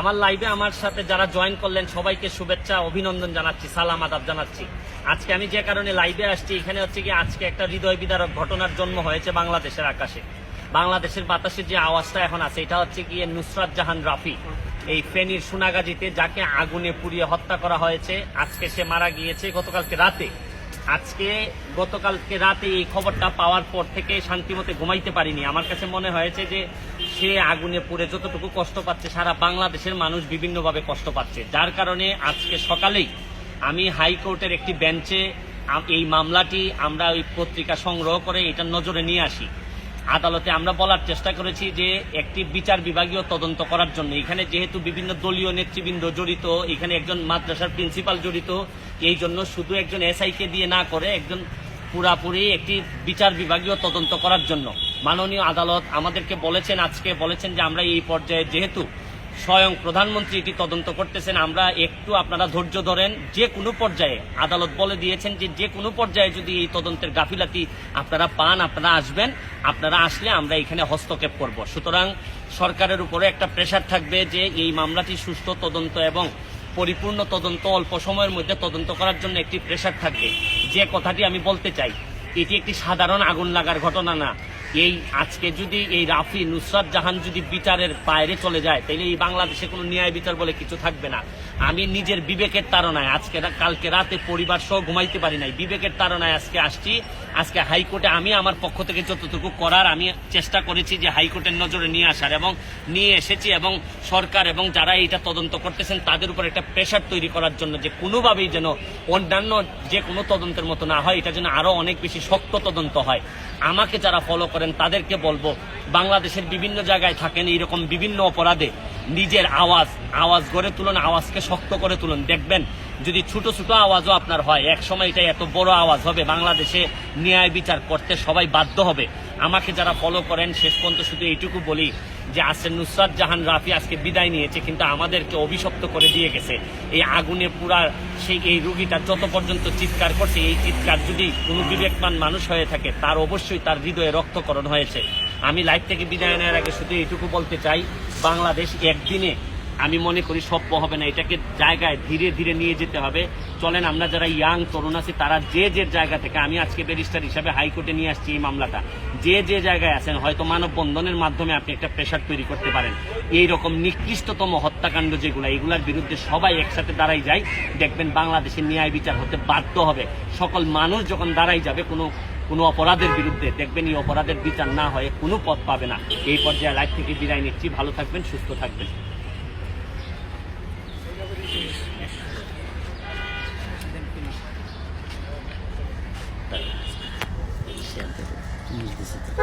আমার লাইভে আমার সাথে যারা জয়েন করলেন, সবাইকে শুভেচ্ছা, অভিনন্দন জানাচ্ছি, সালাম আদাব জানাচ্ছি। আজকে আমি যে কারণে লাইভে আসছি, এখানে হচ্ছে কি আজকে একটা হৃদয় বিদারক ঘটনার জন্ম হয়েছে বাংলাদেশের আকাশে। বাংলাদেশের বাতাসে যে আওয়াজটা এখন আছে, এটা হচ্ছে গিয়ে নুসরাত জাহান রাফি, এই ফেনীর সোনাগাজীতে যাকে আগুনে পুড়িয়ে হত্যা করা হয়েছে। আজকে সে মারা গিয়েছে গতকালকে রাতে। আজকে গতকালকে রাতে এই খবরটা পাওয়ার পর থেকে শান্তিমতে ঘুমাইতে পারিনি। আমার কাছে মনে হয়েছে যে সে আগুনে পুড়ে যতটুকু কষ্ট পাচ্ছে, সারা বাংলাদেশের মানুষ বিভিন্নভাবে কষ্ট পাচ্ছে। যার কারণে আজকে সকালেই আমি হাইকোর্টের একটি বেঞ্চে এই মামলাটি আমরা ওই পত্রিকা সংগ্রহ করে এটা নজরে নিয়ে আসি। আদালতে আমরা বলার চেষ্টা করেছি যে একটি বিচার বিভাগীয় তদন্ত করার জন্য। এখানে যেহেতু বিভিন্ন দলীয় নেতৃবৃন্দ জড়িত, এখানে একজন মাদ্রাসার প্রিন্সিপাল জড়িত, এই জন্য শুধু একজন এসআইকে দিয়ে না করে একজন পুরাপুরি একটি বিচার বিভাগীয় তদন্ত করার জন্য। মাননীয় আদালত আমাদেরকে বলেছেন আজকে, বলেছেন যে আমরা এই পর্যায়ে যেহেতু স্বয়ং প্রধানমন্ত্রী এটি তদন্ত করতেছেন, আমরা একটু আপনারা ধৈর্য ধরেন, যে কোনো পর্যায়ে, আদালত বলে দিয়েছেন যে যে কোনো পর্যায়ে যদি এই তদন্তের গাফিলাতি আপনারা পান, আপনারা আসবেন, আপনারা আসলে আমরা এখানে হস্তক্ষেপ করব। সুতরাং সরকারের উপরে একটা প্রেশার থাকবে যে এই মামলাটি সুষ্ঠু তদন্ত এবং পরিপূর্ণ তদন্ত, অল্প সময়ের মধ্যে তদন্ত করার জন্য একটি প্রেশার থাকবে। যে কথাটি আমি বলতে চাই, এটি একটি সাধারণ আগুন লাগার ঘটনা না। এই আজকে যদি এই রাফি নুসরাত জাহান যদি বিচারের বাইরে চলে যায় তাহলে এই বাংলাদেশে কোনো ন্যায় বিচার বলে কিছু থাকবে না। আমি নিজের বিবেকের তাড়নায় আজকে কালকে রাতে পরিবার সহ ঘুমাইতে পারি নাই। বিবেকের তাড়নায় আজকে আসছি। আজকে হাইকোর্টে আমি আমার পক্ষ থেকে যতটুকু করার আমি চেষ্টা করেছি যে হাইকোর্টের নজরে নিয়ে আসার এবং নিয়ে এসেছি এবং সরকার এবং যারা এটা তদন্ত করতেছেন, তাদের উপর একটা প্রেশার তৈরি করার জন্য যে কোনোভাবেই যেন অন্যান্য যে কোনো তদন্তের মতো না হয়, এটা যেন আরও অনেক বেশি শক্ত তদন্ত হয়। আমাকে যারা ফলো করেন, তাদেরকে বলব, বাংলাদেশের বিভিন্ন জায়গায় থাকেন এইরকম বিভিন্ন অপরাধে, নিজের আওয়াজ আওয়াজ গড়ে তুলুন, আওয়াজকে শক্ত করে তুলুন। দেখবেন, যদি ছোট ছোট আওয়াজও আপনার হয় এক সময় এটা এত বড় আওয়াজ হবে, বাংলাদেশে ন্যায় বিচার করতে সবাই বাধ্য হবে। আমাকে যারা ফলো করেন, শেষ পর্যন্ত শুধু এইটুকু বলি যে আজকে নুসরাত জাহান রাফি আজকে বিদায় নিয়েছে, কিন্তু আমাদেরকে অভিশপ্ত করে দিয়ে গেছে। এই আগুনে পুরা সেই এই রুগীটা যত পর্যন্ত চিৎকার করছে, এই চিৎকার যদি কোনো বিবেকমান মানুষ হয়ে থাকে, তার অবশ্যই তার হৃদয়ে রক্তকরণ হয়েছে। আমি লাইফ থেকে বিদায় নেওয়ার আগে শুধু এইটুকু বলতে চাই, বাংলাদেশ একদিনে আমি মনে করি সভ্য হবে না, এটাকে জায়গায় ধীরে ধীরে নিয়ে যেতে হবে। চলেন আমরা যারা ইয়াং তরুণ আছি, তারা যে যে জায়গা থেকে, আমি আজকে ব্যারিস্টার হিসাবে হাইকোর্টে নিয়ে আসছি এই মামলাটা, যে যে জায়গায় আছেন, হয়তো মানববন্ধনের মাধ্যমে আপনি একটা প্রেশার তৈরি করতে পারেন। এই রকম নিকৃষ্টতম হত্যাকাণ্ড যেগুলো, এগুলার বিরুদ্ধে সবাই একসাথে দাঁড়াই যায়। দেখবেন বাংলাদেশে ন্যায় বিচার হতে বাধ্য হবে। সকল মানুষ যখন দাঁড়াই যাবে, কোনো কোনো অপরাধের বিরুদ্ধে, দেখবেন এই অপরাধের বিচার না হয়ে কোনো পথ পাবে না। এই পর্যায়ে লাইফ থেকে বিদায় নিচ্ছি। ভালো থাকবেন, সুস্থ থাকবেন। Thank you.